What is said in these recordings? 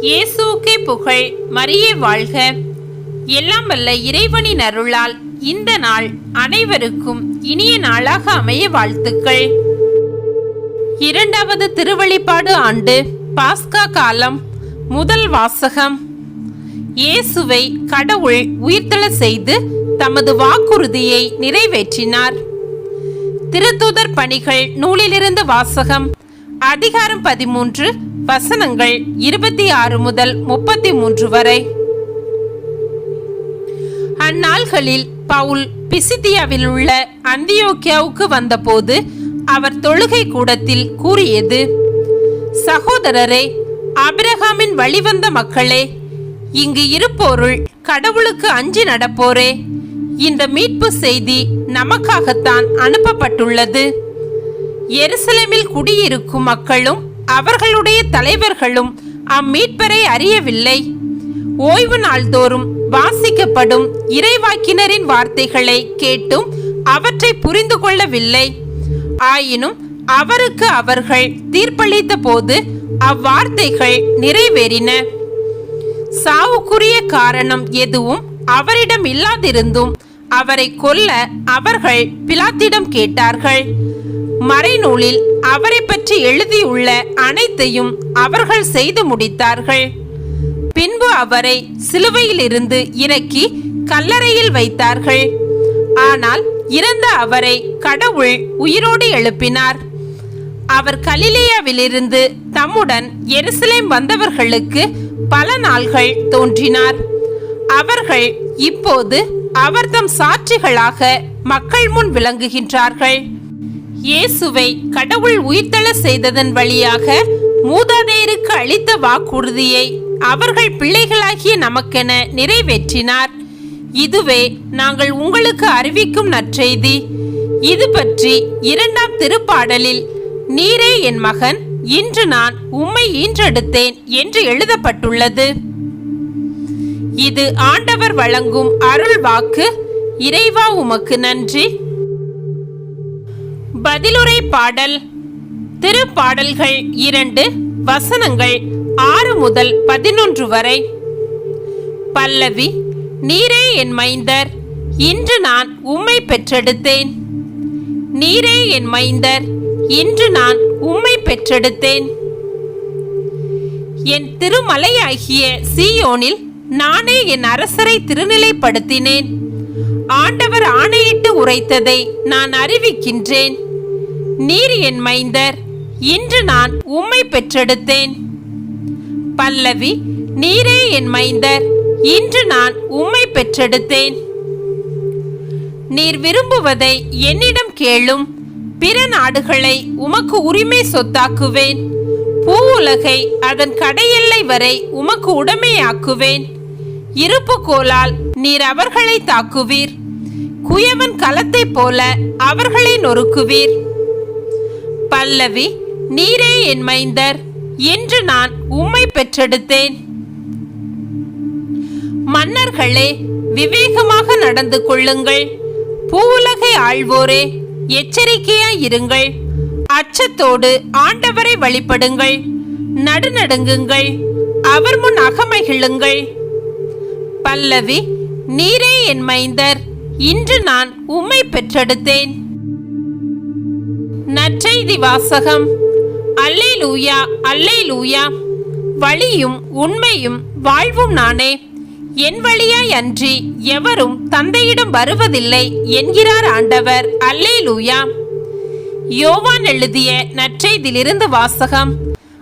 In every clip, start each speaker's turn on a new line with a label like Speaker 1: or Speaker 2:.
Speaker 1: இயேசுக்கே புகழ் மரியே வாழ்க. எல்லாம் வல்ல இறைவனின் அருளால் இந்த நாள் அனைவருக்கும் இனிய நாளாக அமைய வாழ்த்துக்கள். இரண்டாவது திருவழிப்பாடு ஆண்டு பாஸ்கா காலம் முதல் வாசகம். இயேசுவை கடவுள் உயிர்த்தள செய்து தமது வாக்குறுதியை நிறைவேற்றினார். திருத்தூதர் பணிகள் நூலிலிருந்து வாசகம் அதிகாரம் பதிமூன்று வசனங்கள் இருபத்தி ஆறு முதல் முப்பத்தி மூன்று வரை. அந்நாள்களில் பவுல் பிசிதியாவில் உள்ள அந்தியோக்கியாவுக்கு வந்தபோது அவர் தொழுகை கூடத்தில் கூறியது சகோதரரே அபிரகாமின் வழிவந்த மக்களே இங்கு இருப்போருள் கடவுளுக்கு அஞ்சி நடப்போரே. இந்த மீட்பு செய்தி நமக்காகத்தான் அனுப்பப்பட்டுள்ளது. எருசலேமில் குடியிருக்கும் மக்களும் அவர்களுடைய தலைவர்களும் அம்மீட்பரை அறியவில்லை. ஓய்வு நாள்தோறும் வாசிக்கப்படும் இறைவாக்கினரின் வார்த்தைகளை கேட்டும் அவற்றை புரிந்து கொள்ளவில்லை. ஆயினும் அவருக்கு அவர்கள் தீர்ப்பளித்த போது அவ்வார்த்தைகள் நிறைவேறின. சாவுக்குரிய காரணம் எதுவும் அவரிடம் இல்லாதிருந்தும் அவரை கொல்ல அவர்கள் பிலாத்திடம் கேட்டார்கள். மறைநூலில் அவரை பற்றி எழுதியுள்ள அனைத்தையும் அவர்கள் செய்து முடித்தார்கள். பின்பு அவரை சிலுவையிலிருந்து இறக்கி கல்லறையில் வைத்தார்கள். ஆனால் இறந்த அவரை கடவுள் உயிரோடு எழுப்பினார். அவர் கலிலேயாவிலிருந்து தம்முடன் எருசலேம் வந்தவர்களுக்கு பல நாள்கள் தோன்றினார். அவர்கள் இப்போது அவர்தம் சாட்சிகளாக மக்கள் முன் விளங்குகின்றார்கள். இயேசுவை கடவுள் உயிர்த்தள செய்ததன் வழியாக மூதாதையருக்கு அளித்த வாக்குறுதியை அவர்கள் பிள்ளைகளாகிய நமக்கென நிறைவேற்றினார். இதுவே நாங்கள் உங்களுக்கு அறிவிக்கும் நற்செய்தி. இது பற்றி இரண்டாம் திருப்பாடலில் நீரே என் மகன் இன்று நான் உம்மை ஈன்றெடுத்தேன் என்று எழுதப்பட்டுள்ளது. இது ஆண்டவர் வழங்கும் அருள் வாக்கு இறைவா உமக்கு நன்றி. பதிலுரை பாடல். திருப்பாடல்கள் இரண்டு வசனங்கள் ஆறு முதல் பதினொன்று வரை. பல்லவி நீரே என் மைந்தர் இன்று நான் உம்மை பெற்றெடுத்தேன். நீரே என் மைந்தர் இன்று நான் உம்மை பெற்றெடுத்தேன். என் திருமலையாகிய சீயோனில் நானே என் அரசரை திருநிலைப்படுத்தினேன். ஆண்டவர் ஆணையிட்டு உரைத்ததை நான் அறிவிக்கின்றேன். நீர் என் மைந்தர் இன்று நான் உம்மை பெற்றெடுத்தேன். பல்லவி நீரே என் மைந்தர் இன்று நான் உம்மை பெற்றெடுத்தேன். நீர் விரும்புவதை என்னிடம் கேளும் பிற நாடுகளை உமக்கு உரிமை சொத்தாக்குவேன். பூவுலகை அதன் கடையெல்லை வரை உமக்கு உடைமையாக்குவேன். இருப்பு கோலால் நீர் அவர்களை தாக்குவீர். குயவன் களத்தைப் போல அவர்களை நொறுக்குவீர். பல்லவி நீரே என் மைந்தர் என்று நான் உம்மை பெற்றெடுத்தேன். மன்னர்களே விவேகமாக நடந்து கொள்ளுங்கள். பூவுலகை ஆழ்வோரே எச்சரிக்கையாய் இருங்கள். அச்சத்தோடு ஆண்டவரை வழிபடுங்கள். நடுநடுங்குங்கள். அவர் முன் அகமகிழுங்கள். பல்லவி நீரே என் மைந்தர் இன்று நான் உம்மை பெற்றெடுத்தேன். நற்செய்தி வாசகம் அல்லே லூயா அல்லே லூயா வழியும் உண்மையும் வாழ்வும் நானே. என் வழியாய் அன்றி எவரும் தந்தையிடம் வருவதில்லை என்கிறார் ஆண்டவர். அல்லே லூயா யோவான் எழுதிய நற்செய்தியிலிருந்து வாசகம்.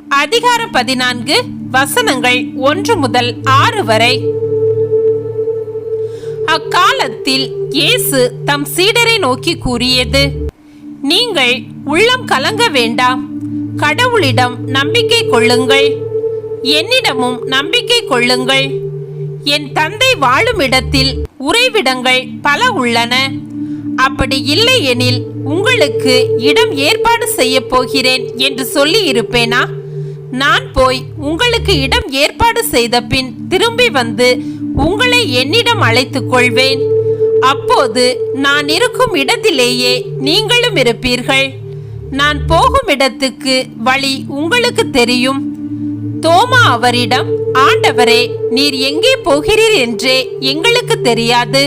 Speaker 1: அதிகாரம் பதினான்கு வசனங்கள் ஒன்று முதல் ஆறு வரை. அக்காலத்தில் இயேசு தம் சீடரை நோக்கி கூறியது நீங்கள் உள்ளம் கலங்க வேண்டாம். கடவுளிடம் நம்பிக்கை கொள்ளுங்கள். என்னிடமும் நம்பிக்கை கொள்ளுங்கள். என் தந்தை வாழும் இடத்தில் உறைவிடங்கள் பல உள்ளன. அப்படி இல்லை எனில் உங்களுக்கு இடம் ஏற்பாடு செய்ய போகிறேன் என்று சொல்லி இருப்பேனா? நான் போய் உங்களுக்கு இடம் ஏற்பாடு செய்த பின் திரும்பி வந்து உங்களை என்னிடம் அழைத்துக் கொள்வேன். அப்போது நான் இருக்கும் இடத்திலேயே நீங்களும் இருப்பீர்கள். நான் போகும் இடத்துக்கு வழி உங்களுக்கு தெரியும். தோமா அவரிடம் ஆண்டவரே நீர் எங்கே போகிறீர் என்றே எங்களுக்கு தெரியாது.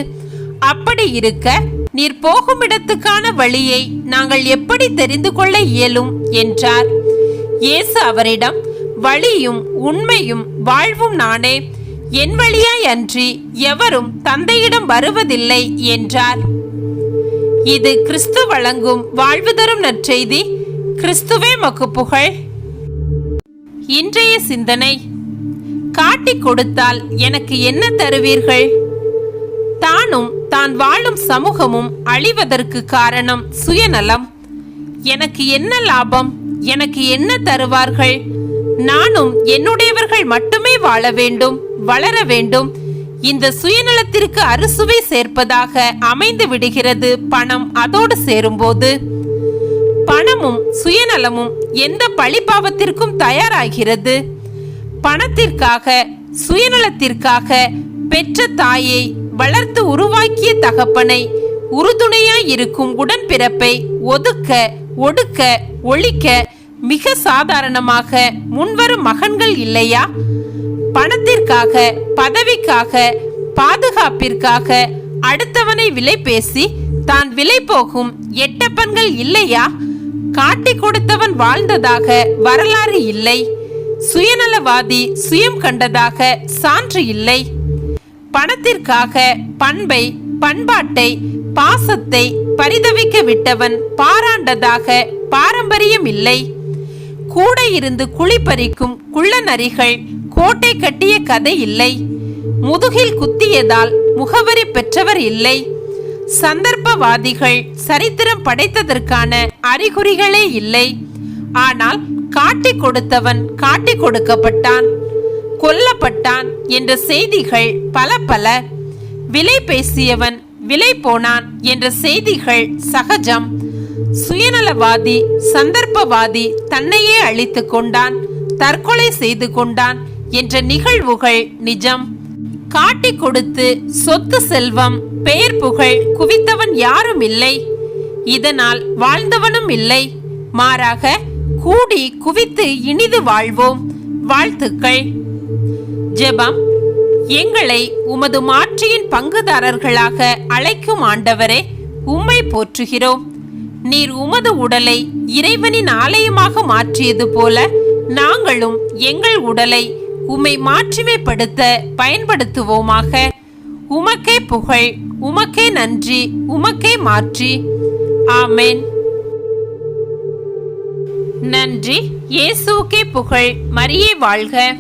Speaker 1: அப்படி இருக்க நீர் போகும் இடத்துக்கான வழியை நாங்கள் எப்படி தெரிந்து கொள்ள இயலும்? என்றார். இயேசு அவரிடம் வழியும் உண்மையும் வாழ்வும் நானே. என் வழியாய் அன்றி எவரும் தந்தையிடம் வருவதில்லை என்றார். இது கிறிஸ்து வழங்கும் வாழ்வு தரும் நற்செய்தி. கிறிஸ்துவே மக்கு புகழ் இன்றைய சிந்தனை. காட்டிக் கொடுத்தால் எனக்கு என்ன தருவீர்கள்? தானும் தான் வாழும் சமூகமும் அழிவதற்கு காரணம் சுயநலம். எனக்கு என்ன லாபம்? எனக்கு என்ன தருவார்கள்? நானும் என்னுடையவர்கள் மட்டுமே வாழ வேண்டும் வளர வேண்டும். இந்த சுயநலத்திற்கு அறுசுவை சேர்ப்பதாக அமைந்து விடுகிறது பணம் அதோடு சேரும்போது. பணமும் சுயநலமும் எந்த பழிபாவத்திற்கும் தயாராகிறது. பணத்திற்காக சுயநலத்திற்காக பெற்ற தாயை வளர்த்து உருவாக்கிய தகப்பனை உறுதுணையாய் இருக்கும் உடன்பிறப்பை ஒதுக்க ஒடுக்க ஒழிக்க மிக சாதாரணமாக முன்வரும் மகன்கள் இல்லையா? பணத்திற்காக பதவிக்காக பாதுகாப்பிற்காக அடுத்தவனை விலை பேசி தான் விலை போகும் எட்டப்பன்கள் இல்லையா? காட்டி கொடுத்தவன் வாழ்ந்ததாக வரலாறு இல்லை. சுயநலவாதி சுயம் கண்டதாக சான்று இல்லை. பணத்திற்காக பண்பை பண்பாட்டை பாசத்தை பரிதவிக்க விட்டவன் பாராண்டதாக பாரம்பரியம் இல்லை. கூட இருந்து குழிப்பறிக்கும் குள்ளநரிகள் கோட்டை கட்டிய கதை இல்லை. முதுகில் குத்தியதால் முகவரி பெற்றவர் இல்லை. சந்தர்ப்பவாதிகள் சரித்திரம் படைத்ததற்கான அறிகுறிகளே இல்லை. ஆனால் காட்டிக் கொடுத்தவன் காட்டிக் கொடுக்கப்பட்டான். கொல்லப்பட்டான் என்ற செய்திகள் பல பல. விலை பேசியவன் விலை போனான் என்ற செய்திகள் சகஜம். சுயநலவாதி சந்தர்ப்பவாதி தன்னையே அழித்து கொண்டான் தற்கொலை செய்து கொண்டான் என்ற நிகழ்வுகள் நிஜம். காட்டிக் கொடுத்து சொத்து செல்வம் பெயர் புகழ் குவித்தவன் யாரும் இல்லை. இதனால் வாழ்ந்தவனும் இல்லை. மாறாக கூடி குவித்து இனிது வாழ்வோம். வாழ்த்துக்கள். ஜெபம். எங்களை உமது மாற்றியின் பங்குதாரர்களாக அழைக்கும் ஆண்டவரே உம்மை போற்றுகிறோம். நீர் உமது உடலை இறைவனின் ஆலயமாக மாற்றியது போல நாங்களும் எங்கள் உடலை உம்மை மாற்றிமைப்படுத்த பயன்படுத்துவோமாக. உமக்கே புகழ் உமக்கே நன்றி உமக்கே மாற்றி. ஆமேன். நன்றி. இயேசுக்கே புகழ் மரியே வாழ்க.